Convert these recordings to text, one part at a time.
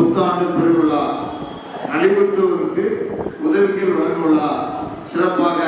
புத்தாண்டு பெருவிழா. நலிவுற்றோருக்கு உதவிகள் வழங்கும் சிறப்பாக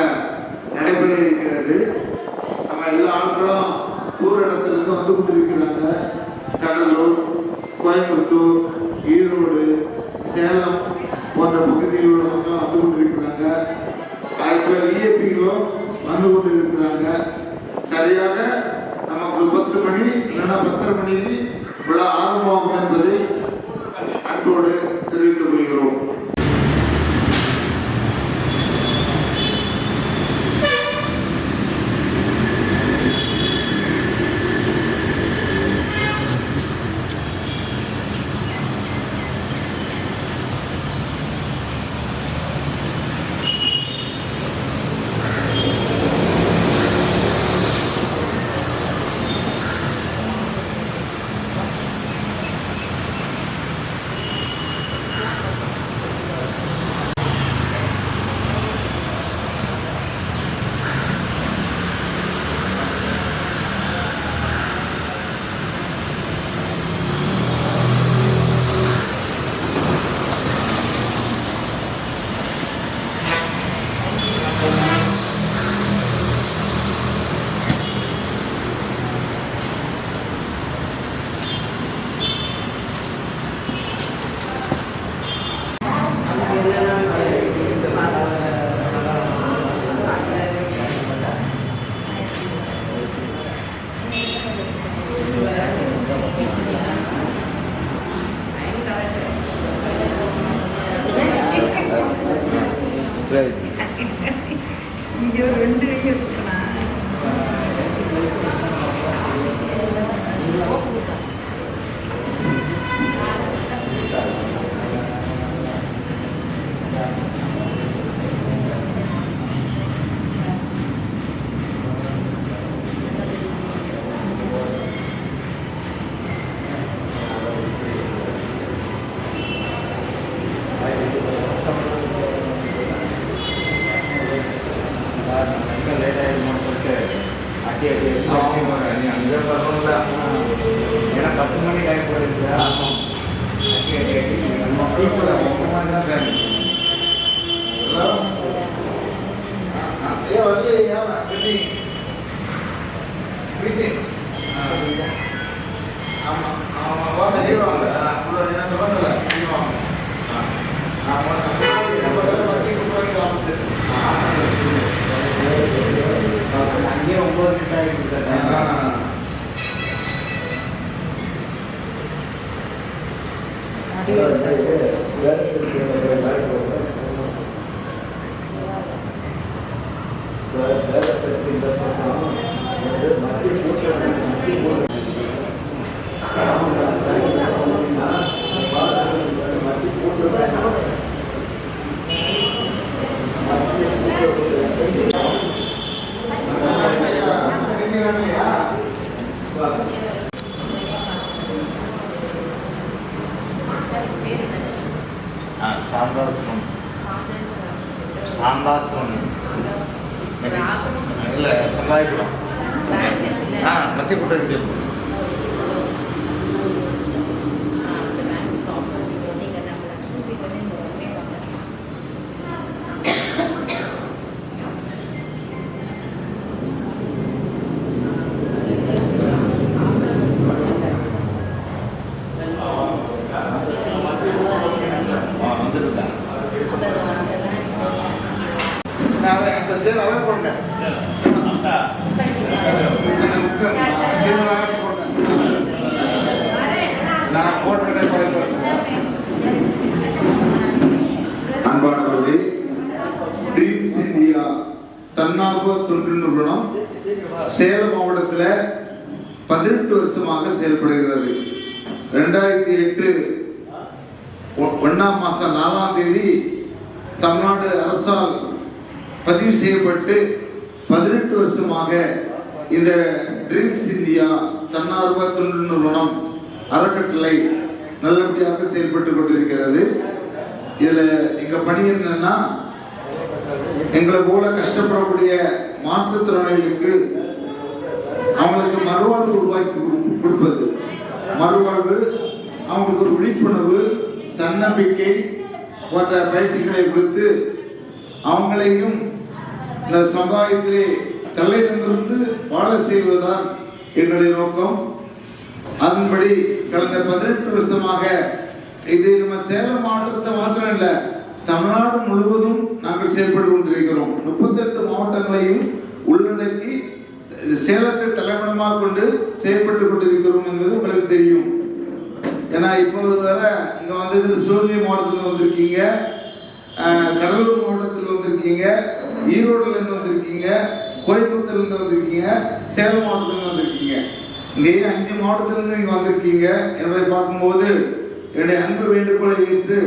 அன்பானவர்களே ட்ரீம்ஸ் இந்தியா தன்னார்வ தொண்டு நிறுவனம் சேலம் மாவட்டத்தில் பதினெட்டு வருஷமாக செயல்படுகிறது. ரெண்டாயிரத்தி எட்டு ஒ- ஒண்ணாம் மாசம் நாலாம் தேதி தமிழ்நாடு அரசால் பதிவு செய்யப்பட்டு பதினெட்டு வருஷமாக இந்த ட்ரீம்ஸ் இந்தியா தன்னார்வ தொண்டு நிறுவனம் அறக்கட்டளை நல்லபடியாக செயல்பட்டு கொண்டிருக்கிறது. இதில் எங்கள் பணி என்னன்னா எங்களை போல கஷ்டப்படக்கூடிய மாற்றுத்திறனாளிகளுக்கு அவங்களுக்கு மறுவாழ்வு உருவாக்கி கொடு- கொடுப்பது. மறுவாழ்வு அவங்களுக்கு ஒரு விழிப்புணர்வு தன்னம்பிக்கை போன்ற பயிற்சிகளை கொடுத்து அவங்களையும் இந்த சமுதாயத்திலே தலையிடமிருந்து வாழ செய்வதுதான் எங்களுடைய நோக்கம். அதன்படி கடந்த பதினெட்டு வருஷமாக இது நம்ம சேலம் மாவட்டத்தை மாத்திரம் இல்ல தமிழ்நாடு முழுவதும் நாங்கள் செயல்பட்டு கொண்டிருக்கிறோம். முப்பத்தெட்டு மாவட்டங்களையும் உள்ளடக்கி சேலத்தை தலைமடமாக கொண்டு செயல்பட்டு கொண்டிருக்கிறோம் என்பது உங்களுக்கு தெரியும். ஏன்னா இப்போது வர இங்கே வந்திருக்கிறது சிவகங்கை மாவட்டத்தில் வந்திருக்கீங்க. கடலூர் மாவட்டத்தில் வந்திருக்கீங்க. ஈரோடுலேருந்து வந்திருக்கீங்க கோயம்புத்தூர்லேருந்து வந்திருக்கீங்க சேலம் மாவட்டத்துலேருந்து வந்திருக்கீங்க. இங்கேயே அஞ்சு மாவட்டத்திலிருந்து நீங்கள் வந்திருக்கீங்க என்பதை பார்க்கும்போது என்னுடைய அன்பு வேண்டுகோளை ஏற்று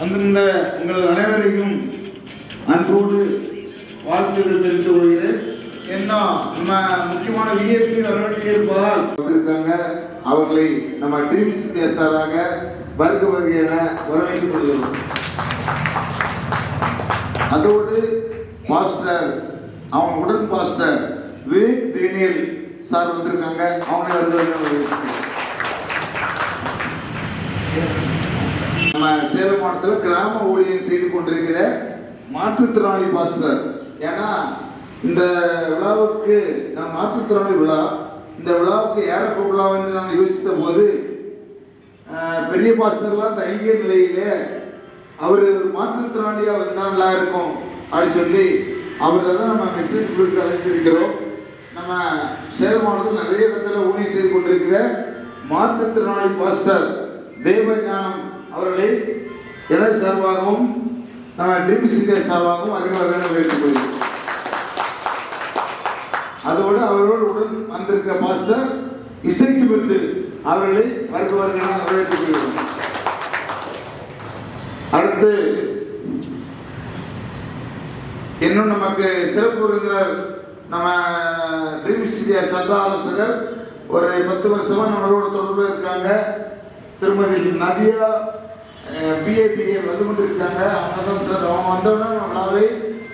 வந்திருந்த உங்கள் அனைவரையும் அன்போடு வாழ்த்துக்கள் தெரிவித்துக் கொள்கிறேன். என்ன நம்ம முக்கியமான விஐபி வர வேண்டிய இருப்பதால் வந்திருக்காங்க. அவர்களை நம்ம டிவிசி பேசாராக வருக வருக என வரவேற்றுக் கொள்கிறோம். அதோடு பாஸ்டர் அவன் உடன் பாஸ்டர் விவேக் டேனியல் சார் வந்திருக்காங்க. அவங்க நம்ம சேலம் மாவட்டத்தில் கிராம ஊழியம் செய்து கொண்டிருக்கிற மாற்றுத்திறனாளி பாஸ்டர். ஏன்னா இந்த விழாவுக்கு நம்ம மாற்றுத்திறனாளி விழா இந்த விழாவுக்கு யாரை கூப்பிடலாம் என்று நான் யோசித்த போது பெரிய பாஸ்டர்லாம் தயங்கிய நிலையிலே அவர் ஒரு மாற்றுத்திறனாளியாக வந்தா நல்லா இருக்கும் அப்படின்னு சொல்லி அவரை தான் நம்ம மெசேஜ் கொடுத்து அழைத்திருக்கிறோம். நம்ம சேலம் மாவட்டத்தில் நிறைய இடத்துல ஊழியம் செய்து கொண்டிருக்கிற மாற்றுத்திறனாளி பாஸ்டர் தேவஞானம் அவர்களை இட சார்பாகவும் நம்ம டிபிசிகே சார்பாகவும் அறிவார்கள் வேண்டுகொள்கிறோம் அதோடு அவரோடு உடன் வந்திருக்க பாஸ்டர் இசைக்கு பந்து அவர்களை வருவார்கள் வரவேற்றுக் கொள்கிறோம். அடுத்து இன்னும் நமக்கு சிறப்பு விருந்தினர் நம்ம டிபிசிடியா சட்ட ஆலோசகர் ஒரு பத்து வருஷமா நம்மளோட தொடர்பு இருக்காங்க. திருமதி நதியா பிஏபிஏ வந்து கொண்டு இருக்காங்க அவங்க தான் சார் அவங்க வந்தோடனே நம்மளாவே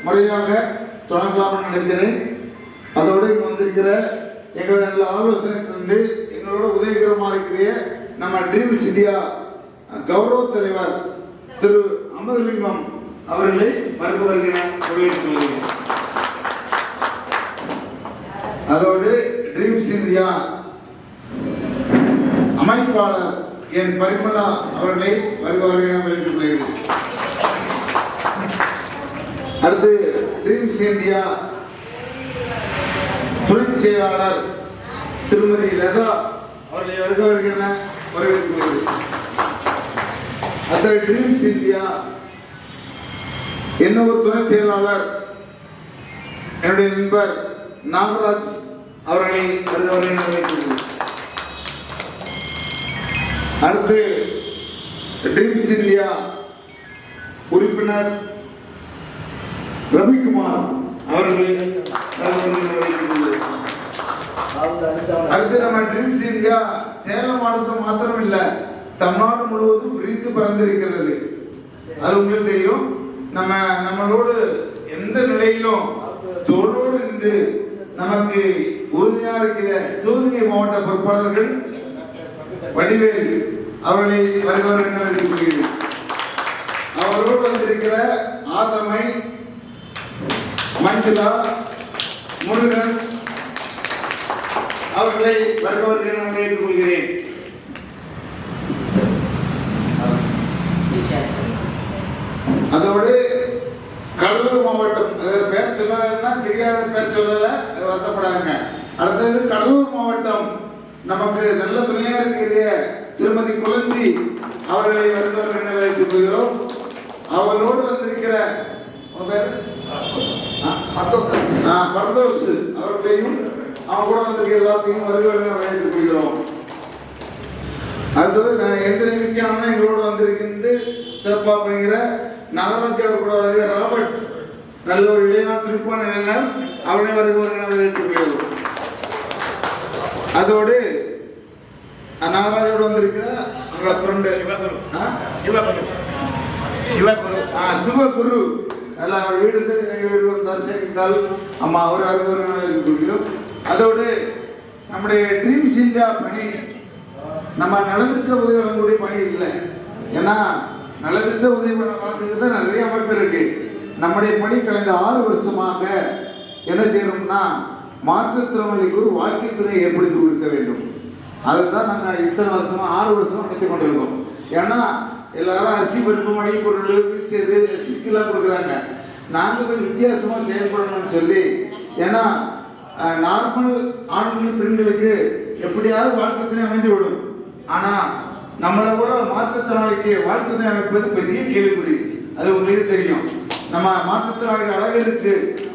முறையாக தொடங்கலாம்னு நினைக்கிறேன். அதோடு இங்கே வந்திருக்கிற எங்களை நல்ல ஆலோசனை தந்து எங்களோட உதவிகரமாக இருக்கிற நம்ம ட்ரீம் சிடியா கௌரவ தலைவர் திரு அமர்லிங்கம் அவர்களை வருக என வரவேற்றுக் கொள்கிறேன். அதோடு ட்ரீம்ஸ் இந்தியா அமைப்பாளர் என் பரிமளா அவர்களை வருக என வரவேற்றுக் கொள்கிறேன். அடுத்து ட்ரீம்ஸ் இந்தியா துணைச் செயலாளர் திருமதி லதா அவர்களை வருக என வரவேற்றுக் கொள்கிறேன். அடுத்த ட்ரீம்ஸ் இந்தியா ஒரு துணை செயலாளர்? என்னுடைய நண்பர் நாகராஜ் அவர்களை வருக வருகிற அடுத்து ட்ரீம்ஸ் இந்தியா உறுப்பினர் ரவிக்குமார் அவர்களை அடுத்து நம்ம ட்ரீம்ஸ் இந்தியா சேலம் மாவட்டம் மாத்திரம் இல்லை தமிழ்நாடு முழுவதும் விரிந்து பறந்திருக்கிறது அது உங்களுக்கு தெரியும். நம்ம நம்மளோடு எந்த நிலையிலும் தோளோடு நின்று நமக்கு உறுதியா இருக்கிற சிவகங்கை மாவட்ட பொறுப்பாளர்கள் வடிவேல் அவர்களை வருகிறவர் என்ன அவரோடு வந்திருக்கிற ஆதமை மஞ்சுளா முருகன் அவர்களை வருபவர்கள் நான் ஏற்றுக்கொள்கிறேன் அதோடு கடலூர் மாவட்டம் பேர் சொல்லலைன்னா தெரியாத பேர் சொல்லலை வருத்தப்படாங்க அடுத்தது கடலூர் மாவட்டம் நமக்கு நல்ல துணையாக இருக்கிற திருமதி குழந்தி அவர்களை வருபவர்கள் என வைத்துக் கொள்கிறோம். அவரோடு வந்திருக்கிற பர்தோஸ் அவர்களையும் அவங்க கூட வந்திருக்க எல்லாத்தையும் வருகிறவர்கள் வரவேற்றுக் கொள்கிறோம். அடுத்தது நான் எந்த நிகழ்ச்சியான எங்களோடு வந்திருக்கின்ற சிறப்பாக பண்ணுகிற நகராட்சி அவர் கூட வருகிற ராபர்ட் நல்ல ஒரு விளையாட்டு இருப்பான இளைஞர் அவனை கொள்கிறோம். அதோடு நாகராஜோடு வந்திருக்கிற அவங்க ஃப்ரெண்டு? சிவகுரு. சிவகுரு. ஆ, சிவகுரு. நல்ல அவர் வீடு தெரிஞ்ச எங்க வீடு வந்தார் சேமிக்கால் அம்மா அவர் அறுபது அதோடு நம்முடைய ட்ரீம்ஸ் இந்தியா பணி நம்ம நலத்திட்ட உதவி வழங்கக்கூடிய பணி இல்லை. ஏன்னா நலத்திட்ட உதவி பண்ண வளர்த்துக்கு தான் நிறைய அமைப்பு இருக்கு. நம்முடைய பணி கலைந்த ஆறு வருஷமாக என்ன செய்யணும்னா மாற்றுத்திறனாளிக்கு ஒரு வாழ்க்கை துறை ஏற்படுத்தி கொடுக்க வேண்டும். அதுதான் நாங்கள் இத்தனை வருஷமாக ஆறு வருஷமாக நடத்தி கொண்டிருக்கோம். ஏன்னா எல்லாரும் அரிசி பருப்பு மளிகை பொருள் வீச்சேரு சிக்கெல்லாம் கொடுக்குறாங்க. நாங்கள் கொஞ்சம் வித்தியாசமாக செயல்படணும்னு சொல்லி ஏன்னா நார்மல் ஆண்கள் பெண்களுக்கு எப்படியாவது வாழ்க்கை துணை அமைந்து விடும் ஆனால் நம்மளை கூட மாற்றுத்திறனாளிக்கு வாழ்க்கை அமைப்பது பெரிய கேள்விக்குறி. அது உங்களுக்கு தெரியும். நம்ம மாற்றுத்திறனாளிகள் அழகு இருக்கு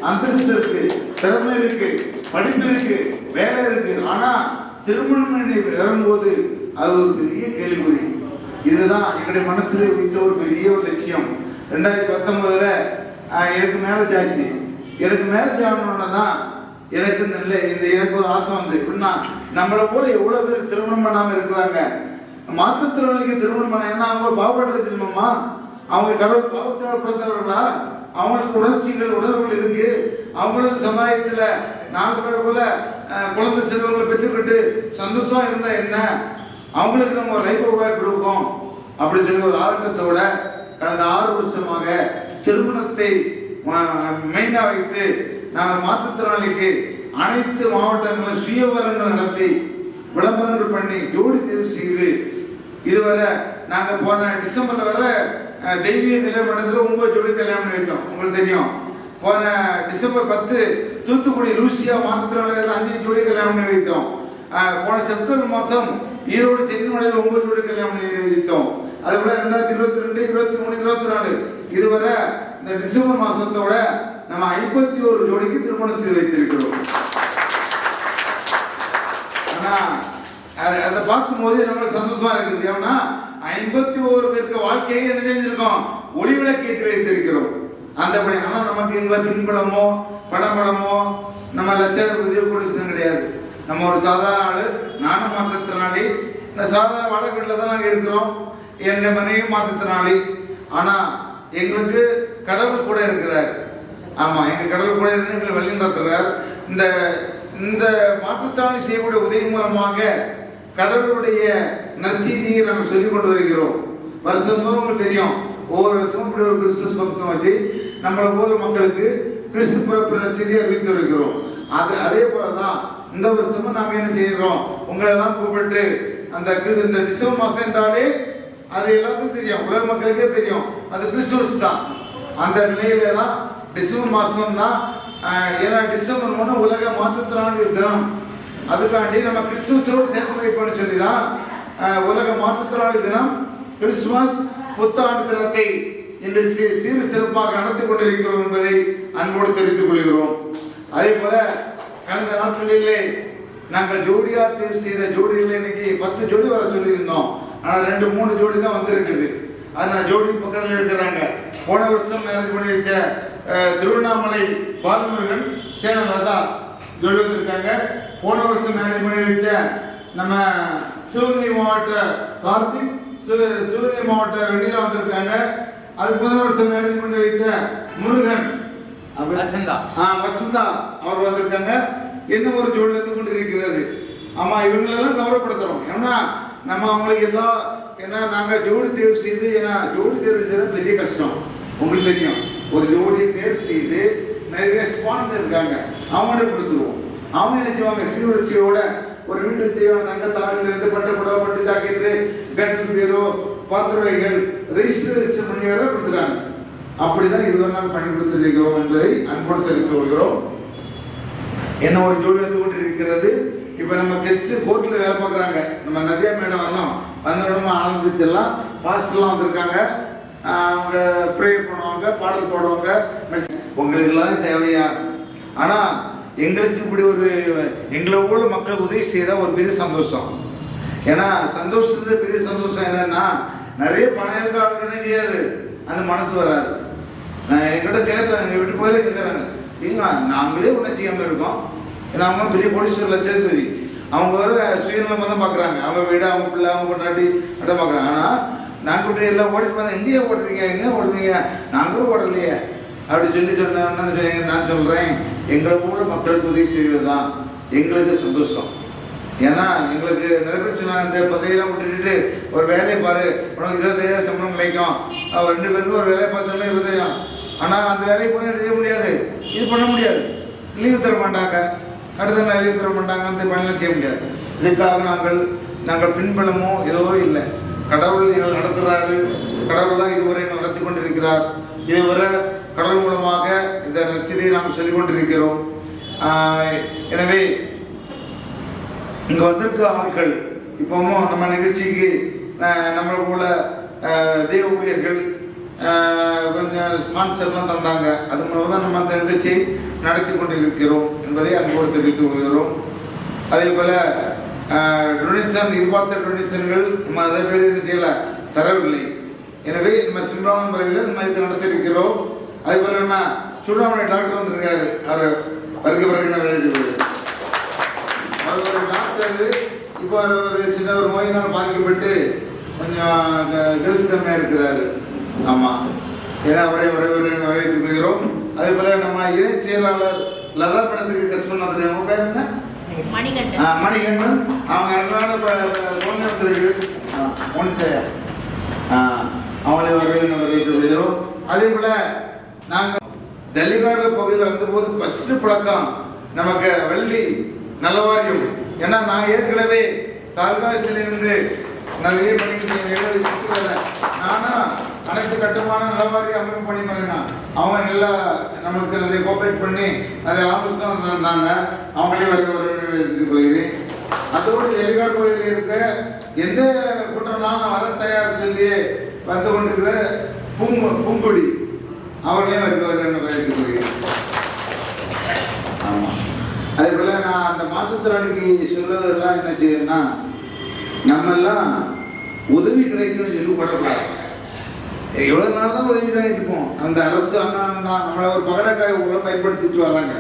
அந்தஸ்து இருக்கு திறமை இருக்கு படிப்பு இருக்கு வேலை இருக்கு. ஆனா திருமணம் வரும்போது அது ஒரு பெரிய கேள்விக்குறி. இதுதான் எங்களுடைய மனசுல வைத்த ஒரு பெரிய ஒரு லட்சியம். ரெண்டாயிரத்தி பத்தொன்பதுல எனக்கு மேரேஜ் ஆச்சு. எனக்கு மேரேஜ் ஆகணும்னா தான் எனக்கு நல்ல இந்த எனக்கு ஒரு ஆசை வந்து எப்படின்னா நம்மளை போல எவ்வளவு பேர் திருமணம் பண்ணாம இருக்கிறாங்க. மாற்றுத்திறனாளிக்கு திருமணம் பண்ண ஏன்னா அவங்க பாவப்பட்டது திரும்பமா அவங்க கடவுள் பாவத்தால் பிறந்தவர்களா? அவங்களுக்கு உணர்ச்சிகள் உணர்வுகள் இருக்கு. அவங்களும் சமுதாயத்தில் நாலு பேர் போல குழந்தை செல்வங்களை பெற்றுக்கிட்டு சந்தோஷமா இருந்தா என்ன? அவங்களுக்கு நம்ம ஒரு லைஃப் உருவாக்கி கொடுப்போம் அப்படின்னு சொல்லி ஒரு ஆர்வத்தோட கடந்த ஆறு வருஷமாக திருமணத்தை மெயினாக வைத்து நாங்கள் மாற்றுத்திறனாளிக்கு அனைத்து மாவட்டங்களும் சுயவரங்கள் நடத்தி விளம்பரங்கள் பண்ணி ஜோடி தேர்வு செய்து இதுவரை நாங்கள் போன டிசம்பர்ல வர தெய்வீக நிலைமண்டலத்தில் ஒன்பது ஜோடி கல்யாணம் பண்ணி உங்களுக்கு தெரியும். போன டிசம்பர் பத்து தூத்துக்குடி லூசியா மாற்றுத்திறனாளிகள் அஞ்சு ஜோடி கல்யாணம் வைத்தோம். போன செப்டம்பர் மாதம் ஈரோடு சென்னிமலையில் ஒன்பது ஜோடி கல்யாணம் வைத்தோம். அது போல ரெண்டாயிரத்தி இருபத்தி ரெண்டு இருபத்தி மூணு இருபத்தி நாலு. இதுவரை இந்த டிசம்பர் மாசத்தோட நம்ம ஐம்பத்தி ஒரு ஜோடிக்கு திருமணம் செய்து வைத்திருக்கிறோம். அதை பார்க்கும்போது நம்மளுக்கு சந்தோஷமா இருக்குது. ஏன்னா ஐம்பத்தி ஓரு பேருக்கு வாழ்க்கையை என்ன செஞ்சிருக்கோம்? ஒளிவிளக்கேற்றி வைத்திருக்கிறோம். அந்த பணி ஆனால் நமக்கு எங்களை பின்பலமோ பணபலமோ நம்ம லட்சாதிபதி கோடீஸ்வரன் கிடையாது. நம்ம ஒரு சாதாரண ஆள் நாண மாற்றத்தினாளி இந்த சாதாரண வாடகை வீட்டில் தான் நாங்கள் இருக்கிறோம். என் மனைவி மாற்றத்தினாலே ஆனால் எங்களுக்கு கடவுள் கூட இருக்கிறார். ஆமாம் எங்கள் கடவுள் கூட இருந்து எங்களை வழி நடத்துகிறார் இந்த இந்த மாற்றுத்தாணி செய்யக்கூடிய உதவி மூலமாக கடவுளுடைய நற்செய்தியை நாங்கள் சொல்லிக் கொண்டு வருகிறோம். வருஷம் தோறும் உங்களுக்கு தெரியும். ஒவ்வொரு வருஷமும் இப்படி ஒரு கிறிஸ்துமஸ் ஃபங்க்ஷன் வச்சு நம்மளை போல மக்களுக்கு கிறிஸ்து பிறப்பு நற்செய்தியை அறிவித்து வருகிறோம். அது அதே போல தான் இந்த வருஷமும் நாங்கள் என்ன செய்கிறோம்? உங்களை எல்லாம் கூப்பிட்டு அந்த இந்த டிசம்பர் மாதம் என்றாலே அது எல்லாத்துக்கும் தெரியும். உலக மக்களுக்கே தெரியும். அது கிறிஸ்துமஸ் தான் அந்த நிலையில தான் டிசம்பர் மாதம் தான் ஏன்னா டிசம்பர் மூணு உலக மாற்றுத்திறனாளி தினம். அதுக்காண்டி நம்ம கிறிஸ்துமஸோடு சேர்த்து வைப்போம்னு சொல்லி தான் உலக மாற்றுத்திறனாளி தினம் கிறிஸ்துமஸ் புத்தாண்டு தினத்தை இன்று சீ- சீர் சிறப்பாக நடத்தி கொண்டிருக்கிறோம் என்பதை அன்போடு தெரிவித்துக் கொள்கிறோம். அதே போல கடந்த நாட்களிலே நாங்கள் ஜோடியா தேர்வு செய்த ஜோடிகள் இன்னைக்கு பத்து ஜோடி வர சொல்லியிருந்தோம். ஆனால் ரெண்டு மூணு ஜோடி தான் வந்திருக்குது. அதனால் ஜோடி பக்கத்தில் இருக்கிறாங்க. போன வருஷம் மேரேஜ் பண்ணி வைத்த திருவண்ணாமலை பாலமுருகன் சேனலதா ஜோடி வந்திருக்காங்க. போன வருஷம் மேரேஜ் பண்ணி வைக்க நம்ம சிவகங்கை மாவட்ட கார்த்திக் சிவ சிவகங்கை மாவட்ட வெண்ணிலா வந்திருக்காங்க. அதுக்கு முதல் வருஷம் மேரேஜ் பண்ணி வைத்த முருகன். ஆ வசந்தா. அவர் வந்திருக்காங்க. இன்னும் ஒரு ஜோடி வந்து கொண்டு இருக்கிறது ஆமா இவங்களெல்லாம் கௌரவப்படுத்துறோம். ஏன்னா நம்ம அவங்களுக்கு எல்லாம் ஏன்னா நாங்க ஜோடி தேர்வு செய்து ஏன்னா ஜோடி தேர்வு செய்யறது பெரிய கஷ்டம். உங்களுக்கு தெரியும். ஒரு ஜோடியை தேர்வு செய்து நிறைய ஸ்பான்சர் இருக்காங்க. அவங்கள்ட்ட கொடுத்துருவோம். அவங்க என்ன செய்வாங்க? சீர்வரிசையோட ஒரு வீட்டு தேவையான தங்க தாளில் இருந்து பட்டு புடவை பட்டு ஜாக்கெட்டு கட்டில் பீரோ பாத்திரவைகள் ரெஜிஸ்ட்ரேஷன் பண்ணி வர கொடுத்துறாங்க. அப்படிதான் இதுவரை நாங்கள் பண்ணி கொடுத்திருக்கிறோம் என்பதை அன்போடு தெரிவித்துக் கொள்கிறோம். என்ன ஒரு ஜோடி வந்து கொண்டு இருக்கிறது இப்போ நம்ம கெஸ்ட் கோர்ட்டில் வேலை பார்க்குறாங்க. நம்ம நதியா மேடம் வந்தோம் வந்தோடனே ஆரம்பிச்செல்லாம் பாஸ்டர்லாம் வந்திருக்காங்க. அவங்க ப்ரே பண்ண பாடல் பாடுவாங்க. உங்களுக்கெல்லாம் தேவையா? ஆனால் எங்களுக்கு இப்படி ஒரு எங்களை ஊரில் மக்களுக்கு உதவி செய்தால் ஒரு பெரிய சந்தோஷம். ஏன்னா சந்தோஷத்துல பெரிய சந்தோஷம் என்னன்னா நிறைய பணம் இருக்க ஆளுக்கு தெரியாது. அந்த மனசு வராது. நான் என்கிட்ட கேட்குறேன் எங்கள் வீட்டு போயிலே கேட்குறாங்க ஏங்க நாங்களே ஒன்றும் செய்யாமல் இருக்கோம். ஏன்னா அவங்க பெரிய கோடீஸ்வரர் லட்சாதிபதி. அவங்க வர சுயநலமாக தான் பார்க்குறாங்க அவங்க வீடு அவங்க பிள்ளை அவங்க பொண்டாட்டி அதான் பார்க்குறாங்க ஆனால் நாங்கள் இப்படி எல்லாம் ஓடிட்டு வந்தேன் எங்கேயே ஓடுறீங்க? எங்கே ஓடுறீங்க? நாங்களும் ஓடலையே. அப்படி சொல்லி சொன்னேன் நான் சொல்கிறேன் எங்களை போல மக்களுக்கு உதவி செய்வது தான் எங்களுக்கு சந்தோஷம். ஏன்னா எங்களுக்கு நிறைய சொன்னாங்க இந்த பதவியெல்லாம் விட்டுட்டு ஒரு வேலையை பாரு. உனக்கு இருபத்தாயிரம் சம்பளம் கிடைக்கும். ரெண்டு பேருக்கும் ஒரு வேலையை பார்த்தோம்னா இருபதாயிரம் ஆனால் அந்த வேலையை போய் செய்ய முடியாது. இது பண்ண முடியாது. லீவு தர மாட்டாங்க. அடுத்த நாள் லீவு தர மாட்டாங்க. அந்த பணியெல்லாம் செய்ய முடியாது. இதுக்காக நாங்கள் நாங்கள் பின்பலமோ ஏதோ இல்லை. கடவுள் எங்களை நடத்துகிறாரு கடவுள் தான் இதுவரை நடத்தி கொண்டிருக்கிறார். இதுவரை கடவுள் மூலமாக இந்த நச்சதியை நாம் சொல்லிக் கொண்டிருக்கிறோம். எனவே இங்கே வந்திருக்க ஆட்கள் இப்போவும் நம்ம நிகழ்ச்சிக்கு நம்மளை போல தெய்வ ஊழியர்கள் கொஞ்சம் ஸ்பான்சர்லாம் தந்தாங்க. அது மூலம் தான் நம்ம அந்த நிகழ்ச்சியை நடத்தி கொண்டிருக்கிறோம் என்பதை அன்போடு தெரிவித்துக் கொள்கிறோம். அதே போல் டொனேஷன் எதிர்பார்த்த டொனேஷன்கள் நம்ம நிறைய பேர் என்ன செய்யலை தரவில்லை. எனவே நம்ம சிம்ரான முறையில் நம்ம இதை நடத்தியிருக்கிறோம் அதே போல் நம்ம சூடாமணி டாக்டர் வந்திருக்காரு. அவர் வருகை வருகின்ற வேண்டியது அவர் ஒரு டாக்டர். இப்போ ஒரு சின்ன ஒரு நோயினால் பாதிக்கப்பட்டு கொஞ்சம் கெழுத்து இருக்கிறார். ஆமாம் ஏன்னா அவரை வரவேற்று வரவேற்றுக்கிறோம் அதே போல் நம்ம இணைச் செயலாளர் லதா படத்துக்கு கஷ்டம் வந்துருக்கு அவங்க பேர் என்ன? மணிகண்டன். மணிகண்டன். அவங்க அன்பான பொண்ணு இருக்குது மோனிசையா அவளை வரவேற்று வரவேற்றுகிறோம் அதே போல் நாங்கள் ஜல்லிக்காடு பகுதியில் வந்தபோது ஃபஸ்ட்டு பழக்கம் நமக்கு வள்ளி நலவாரியம் ஏன்னா நான் ஏற்கனவே தாலுகாசிலிருந்து நிறைய பணிகள் நானும் அனைத்து கட்டுமான நிலவாரி அமைப்பு பண்ணி பண்ணுங்க அவங்க நல்லா நமக்கு நிறைய கோஆபரேட் பண்ணி நிறைய ஆலோசனை தந்தாங்க. அவங்களையும் வரவேற்று போகிறேன் அதோடு எலிகாடு கோயிலில் இருக்க எந்த குற்றம்னாலும் நான் வர தயார் சொல்லி வந்து கொண்டிருக்கிற பூங்கு பூங்குடி அவர்களையும் வருக வருக வரவேற்று போகிறேன் ஆமாம் அதே போல் நான் அந்த மாற்றுத்திறனுக்கு சொல்வதெல்லாம் என்ன செய்யணும்னா நம்மெல்லாம் உதவி கிடைக்கும்னு சொல்லி போடக்கூடாது. எவ்வளோ நாள் தான் உதவி இருப்போம் அந்த அரசு அண்ணா நம்மளை ஒரு பகடக்காய் உள்ள பயன்படுத்திட்டு வர்றாங்க.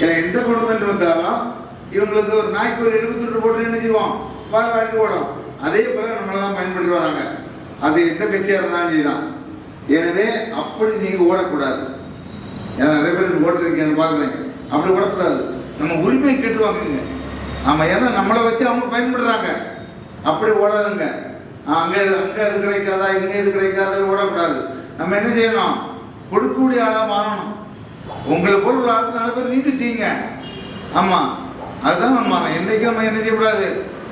ஏன்னா எந்த குடும்பத்தில் வந்தாலும் இவங்களுக்கு ஒரு நாய்க்கு ஒரு எழுபத்தெட்டு போட்டு என்ன செய்வோம்? பால் போடும் அதே போல நம்மளை தான் பயன்படுத்தி வராங்க அது எந்த கட்சியாக இருந்தாலும் சரிதான் எனவே அப்படி நீங்கள் ஓடக்கூடாது. ஏன்னா நிறைய பேர் ஓட்டுருக்கீங்கன்னு பார்க்குறேன். அப்படி ஓடக்கூடாது. நம்ம உரிமையை கேட்டு வாங்குங்க. ஆமாம் ஏன்னா நம்மளை வச்சு அவங்க பயன்படுறாங்க. அப்படி ஓடாதுங்க. அங்கே அங்கே அது கிடைக்காதா இங்கே இது கிடைக்காதா ஓடக்கூடாது. நம்ம என்ன செய்யணும்? கொடுக்கக்கூடிய ஆளாக மாறணும். உங்களை போல ஒரு ஆளுக்கு நாலு பேர் நீங்க செய்யுங்க. ஆமாம் அதுதான் நம்ம மாறணும். என்றைக்கும் நம்ம என்ன செய்யக்கூடாது?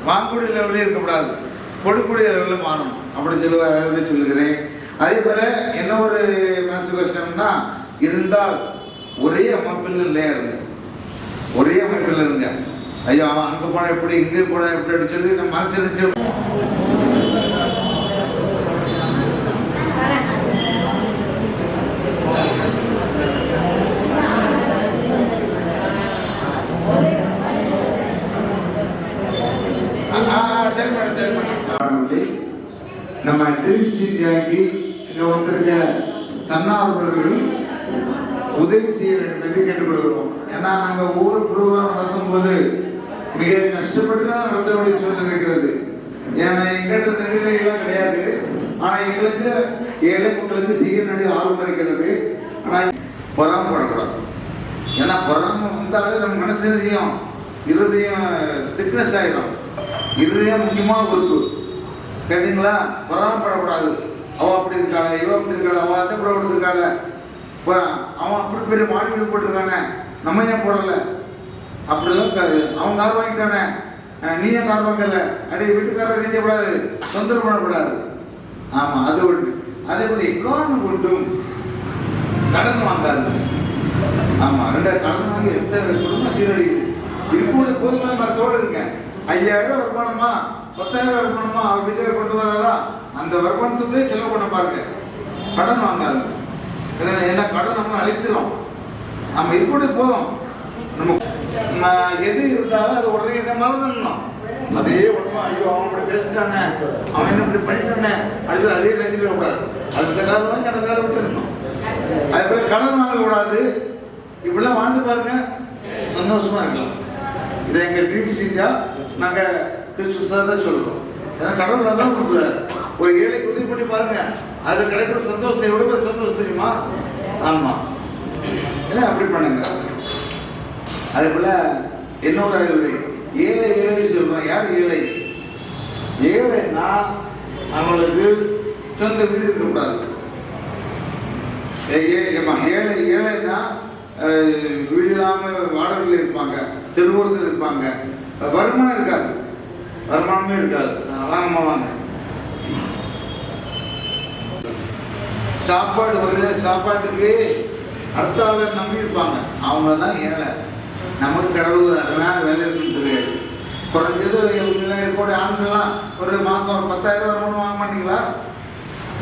வாங்கக்கூடிய லெவலில் இருக்கக்கூடாது. கொடுக்கக்கூடிய லெவலில் மாறணும். அப்படி சொல்லுவ சொல்லுகிறேன். அதே போல என்ன ஒரு மனசு கஷ்டம்னா இருந்தால் ஒரே அமைப்பில் இல்லையா இருங்க. ஒரே அமைப்பில் இருங்க. ஐயோ அங்கே போனால் எப்படி இங்கே போனால் எப்படி அப்படின்னு சொல்லி நம்ம மனசு நினைச்சு ஆ, ஆ, ஆ, சரி மேடம் சரி மேடம் நம்ம டிவிசிக்கு இங்க வந்திருக்க தன்னார்வலர்கள் உதவி செய்ய வேண்டும் என்று கேட்டுக்கொள்கிறோம். ஏன்னா நாங்கள் ஒவ்வொரு ப்ரோக்ராம் நடத்தும் போது மிக கஷ்டப்பட்டு தான் நடத்த வேண்டிய சூழ்நிலை இருக்கிறது. ஏன்னா எங்கிட்ட நிதிநிலையெல்லாம் கிடையாது. ஆனால் எங்களுக்கு ஏழை மக்களுக்கு செய்ய வேண்டிய ஆர்வம் இருக்கிறது. ஆனால் பொறாம படக்கூடாது. ஏன்னா பொறாம வந்தாலே நம்ம மனசு செய்யும்? இருதயம் திக்னஸ் ஆகிடும் இருதயம் முக்கியமான உறுப்பு. கேட்டீங்களா? பொறாமப்படக்கூடாது அவன் அப்படி இருக்காள இவன் அப்படி இருக்காள அவ அத்தை புறம் கொடுத்துருக்காள அவன் அப்படி பெரிய மாடி வீடு போட்டிருக்கானே. நம்ம ஏன் போடல? அப்படிலாம் இருக்காது. அவன் கார் வாங்கிட்டானே. நீ ஏன் கார் வாங்கல? அடைய வீட்டுக்காரர் நினைக்கக்கூடாது தொந்தரவு பண்ணக்கூடாது. ஆமாம் அது ஒன்று அதே போல எக்காரணம் கொண்டும் கடன் வாங்காது. ஆமாம் ரெண்டாவது கடன் வாங்கி எத்தனை குடும்பம் சீரழியுது இப்போது போதுமான மரத்தோடு இருக்கேன். ஐயாயிரம் வருமானமா? பத்தாயிரம் வருமானமா? அவர் வீட்டுக்கு கொண்டு வராரா? அந்த வருமானத்துக்குள்ளே செலவு பண்ண பாருங்க. கடன் வாங்காது. ஏன்னா கடன் நம்ம அழித்துறோம் நம்ம இருக்கக்கூடிய போதும். நம்ம நம்ம எது இருந்தாலும் அது உடனே என்ன மறந்துடணும் அதே உடம்பா ஐயோ அவன் இப்படி பேசிட்டானே. அவன் என்ன இப்படி பண்ணிட்டானே. அடுத்து அதே நினைச்சுக்க கூடாது அது இந்த காலம் வாங்கி அந்த காலம் விட்டுருணும் அதே போல கடன் வாங்கக்கூடாது. இப்படிலாம் வாழ்ந்து பாருங்க. சந்தோஷமா இருக்கலாம். இதை எங்க ட்ரீம்ஸ் இந்தியா நாங்கள் கிறிஸ்துவஸாக தான் சொல்கிறோம் ஏன்னா கடவுள் தான் கொடுக்குறாரு. ஒரு ஏழைக்கு உதவி பண்ணி பாருங்க. அது கிடைக்கிற சந்தோஷம் எவ்வளோ பேர் சந்தோஷம் தெரியுமா? ஆமாம் ஏன்னா அப்படி பண்ணுங்க? அதே போல் இன்னொரு அறிவுரை ஏழை ஏழை சொல்கிறோம் யார் ஏழை? ஏழைன்னா அவங்களுக்கு சொந்த வீடு இருக்கக்கூடாது. ஏழைமா ஏ- ஏழை ஏழைன்னா வீடு இல்லாமல் வாடகையில் இருப்பாங்க தெருவோரத்தில் இருப்பாங்க. வருமானம் இருக்காது. வருமானமே இருக்காது. அஹ் வாங்கம்மா வாங்க. சாப்பாடு வருது சாப்பாட்டுக்கு அடுத்த ஆளை நம்பி இருப்பாங்க. அவங்க தான் ஏழை. நமக்கு கடவுள் அது மேலே வேலை இருக்குன்னு தெரியாது. குறைஞ்சது இவங்கெல்லாம் இருக்கக்கூடிய ஆண்கள்லாம் ஒரு மாதம் ஒரு பத்தாயிரம் வருமானம் வாங்க மாட்டீங்களா?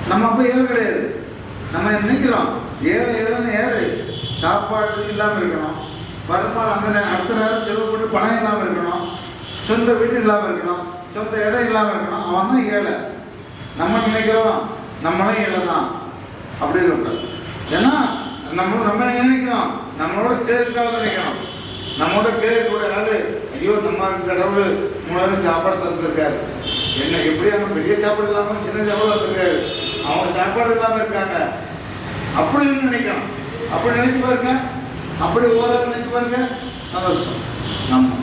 நம்ம அப்போ ஏழை கிடையாது. நம்ம நினைக்கிறோம்? ஏழை ஏழைன்னு ஏழை. சாப்பாடு இல்லாமல் இருக்கணும். வருமானம் அந்த அடுத்த நேரம் செலவு பண்ணி பணம் இல்லாமல் இருக்கணும். சொந்த வீடு இல்லாமல் இருக்கணும். சொந்த இடம் இல்லாமல் இருக்கணும். அவன் தான் ஏழை. நம்ம நினைக்கிறோம் நம்மளும் ஏழை தான் அப்படி இருக்கக்கூடாது ஏன்னா நம்ம நம்ம நினைக்கிறோம். நம்மளோட கேட்காத நினைக்கிறோம். நம்மளோட கேட்கக்கூடிய ஆளு ஐயோ நம்ம கடவுள் மூணு சாப்பாடு தந்துருக்காரு. என்ன எப்படி அவங்க பெரிய சாப்பாடு இல்லாமல் சின்ன சாப்பாடு தந்துருக்காரு அவங்க சாப்பாடு இல்லாமல் இருக்காங்க. அப்படின்னு நினைக்கிறோம். அப்படி நினைச்சு பாருங்க. அப்படி ஓரம் நினைச்சு பாருங்க. சந்தோஷம். நம்ம